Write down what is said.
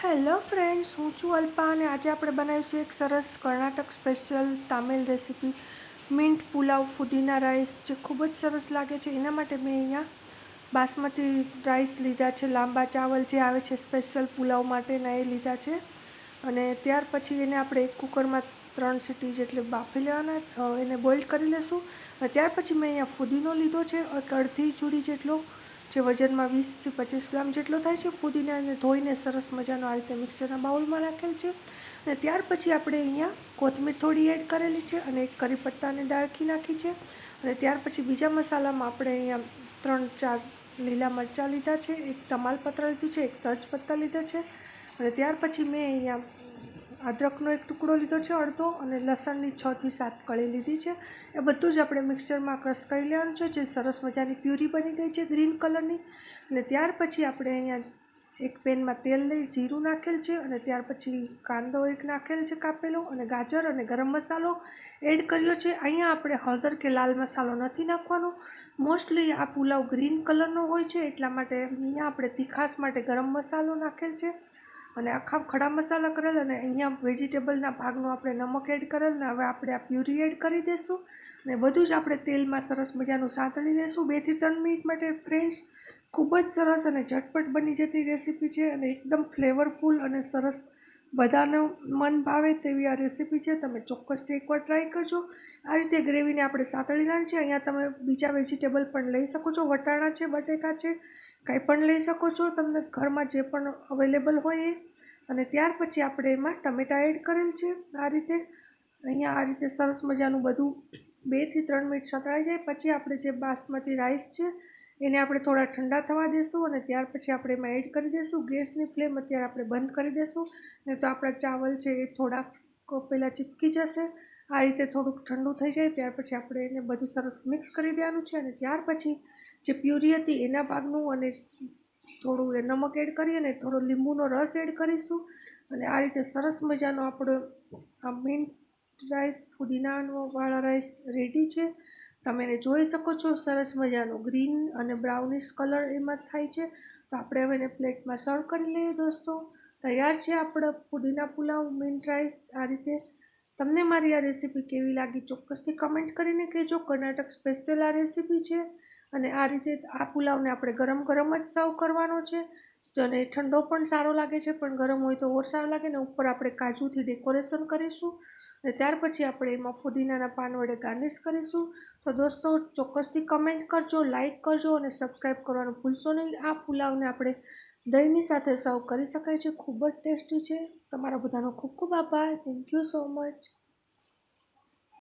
Hello friends, હું છું અલ્પા અને આજે આપણે બનાવીશું એક સરસ Karnataka special Tamil recipe mint pulao ફુદીના rice, જે ખૂબ જ સરસ લાગે છે. એના માટે મેં અહીંયા બાસમતી રાઈસ લીધા છે, લાંબા ચાવલ જે આવે છે સ્પેશિયલ પુલાવ માટેના એ લીધા છે. અને ત્યાર પછી એને આપણે એક કુકરમાં ત્રણ સીટી જેટલી બાફી લેવાના એને બોઇલ કરી લેશું. ત્યાર પછી મેં અહીંયા ફુદીનો લીધો છે, એક અડધી ચૂડી જેટલો જે વજનમાં વીસથી પચીસ ગ્રામ જેટલો થાય છે ફુદીનાને ધોઈને સરસ મજાનો આ રીતે મિક્સરના બાઉલમાં રાખેલ છે. અને ત્યાર પછી આપણે અહીંયા કોથમીર થોડી એડ કરેલી છે અને એક કરી પત્તાને દાળખી નાખી છે. અને ત્યાર પછી બીજા મસાલામાં આપણે અહીંયા ત્રણ ચાર લીલા મરચાં લીધા છે, એક તમાલપત્ર લીધું છે, એક તજપત્તા લીધા છે. અને ત્યાર પછી મેં અહીંયા અદરકનો એક ટુકડો લીધો છે, અડધો, અને લસણની છથી સાત કળી લીધી છે. એ બધું જ આપણે મિક્સચરમાં ક્રશ કરી લેવાનું છે, જે સરસ મજાની પ્યુરી બની ગઈ છે ગ્રીન કલરની. અને ત્યાર પછી આપણે અહીંયા એક પેનમાં તેલ લઈ જીરું નાખેલ છે, અને ત્યાર પછી કાંદો એક નાખેલ છે કાપેલો, અને ગાજર અને ગરમ મસાલો એડ કર્યો છે. અહીંયા આપણે હળદર કે લાલ મસાલો નથી નાખવાનો. મોસ્ટલી આ પુલાવ ગ્રીન કલરનો હોય છે, એટલા માટે અહીંયા આપણે તીખાસ માટે ગરમ મસાલો નાખેલ છે. અને આખા ખડા મસાલા કરેલ અને અહીંયા વેજીટેબલના ભાગનો આપણે નમક એડ કરેલ ને હવે આપણે આ પ્યુરી એડ કરી દઈશું અને બધું જ આપણે તેલમાં સરસ મજાનું સાંતળી દઈશું બેથી ત્રણ મિનિટ માટે ફ્રેન્ડ્સ ખૂબ જ સરસ અને ઝટપટ બની જતી રેસીપી છે અને એકદમ ફ્લેવરફુલ અને સરસ બધાને મન ભાવે તેવી આ રેસીપી છે. તમે ચોક્કસથી એકવાર ટ્રાય કરજો. આ રીતે ગ્રેવીને આપણે સાંતળી નાખી છે. અહીંયા તમે બીજા વેજીટેબલ પણ લઈ શકો છો. વટાણા છે, બટેકા છે કંઈ પણ લઈ શકો છો, તમને ઘરમાં જે પણ અવેલેબલ હોય એ. અને ત્યાર પછી આપણે એમાં ટમેટાં એડ કરેલ છે આ રીતે. અહીંયા આ રીતે સરસ મજાનું બધું બેથી ત્રણ મિનિટ સતળાઈ જાય. પછી આપણે જે બાસમતી રાઈસ છે, એને આપણે થોડા ઠંડા થવા દેશું અને ત્યાર પછી આપણે એમાં એડ કરી દઈશું ગેસની ફ્લેમ અત્યારે આપણે બંધ કરી દઈશું ને તો આપણા ચાવલ છે એ થોડાક પહેલાં ચીપકી જશે. આ રીતે થોડુંક ઠંડુ થઈ જાય. ત્યાર પછી આપણે એને બધું સરસ મિક્સ કરી દેવાનું છે અને ત્યાર પછી જે પ્યુરી હતી, એના ભાગનું અને થોડું એ નમક એડ કરી અને થોડો લીંબુનો રસ એડ કરીશું. અને આ રીતે સરસ મજાનો આપણો આ મિન્ટ રાઈસ ફુદીનાનો વાળા રાઈસ રેડી છે. તમે એને જોઈ શકો છો, સરસ મજાનો ગ્રીન અને બ્રાઉનિશ કલર એમાં થાય છે. તો આપણે હવે એને પ્લેટમાં સર્વ કરી લઈએ દોસ્તો. તૈયાર છે આપણો પુદીના પુલાવ મિન્ટ રાઈસ આ રીતે. તમને મારી આ રેસીપી કેવી લાગી, ચોક્કસથી કમેન્ટ કરીને કહેજો. કર્ણાટક સ્પેશિયલ આ રેસીપી છે. અને આ રીતે આ પુલાવને આપણે ગરમ ગરમ જ સર્વ કરવાનો છે. અને ઠંડો પણ સારો લાગે છે, પણ ગરમ હોય તો ઓર સારો લાગે ને ઉપર આપણે કાજુથી ડેકોરેશન કરીશું. અને ત્યાર પછી આપણે એમાં ફુદીનાના પાન વડે ગાર્નિશ કરીશું. તો દોસ્તો, ચોક્કસથી કમેન્ટ કરજો લાઇક કરજો અને સબસ્ક્રાઈબ કરવાનું ભૂલશો નહીં. આ પુલાવને આપણે દહીંની સાથે સર્વ કરી શકાય છે. ખૂબ જ ટેસ્ટી છે. તમારા બધાનો ખૂબ ખૂબ આભાર. Thank you so much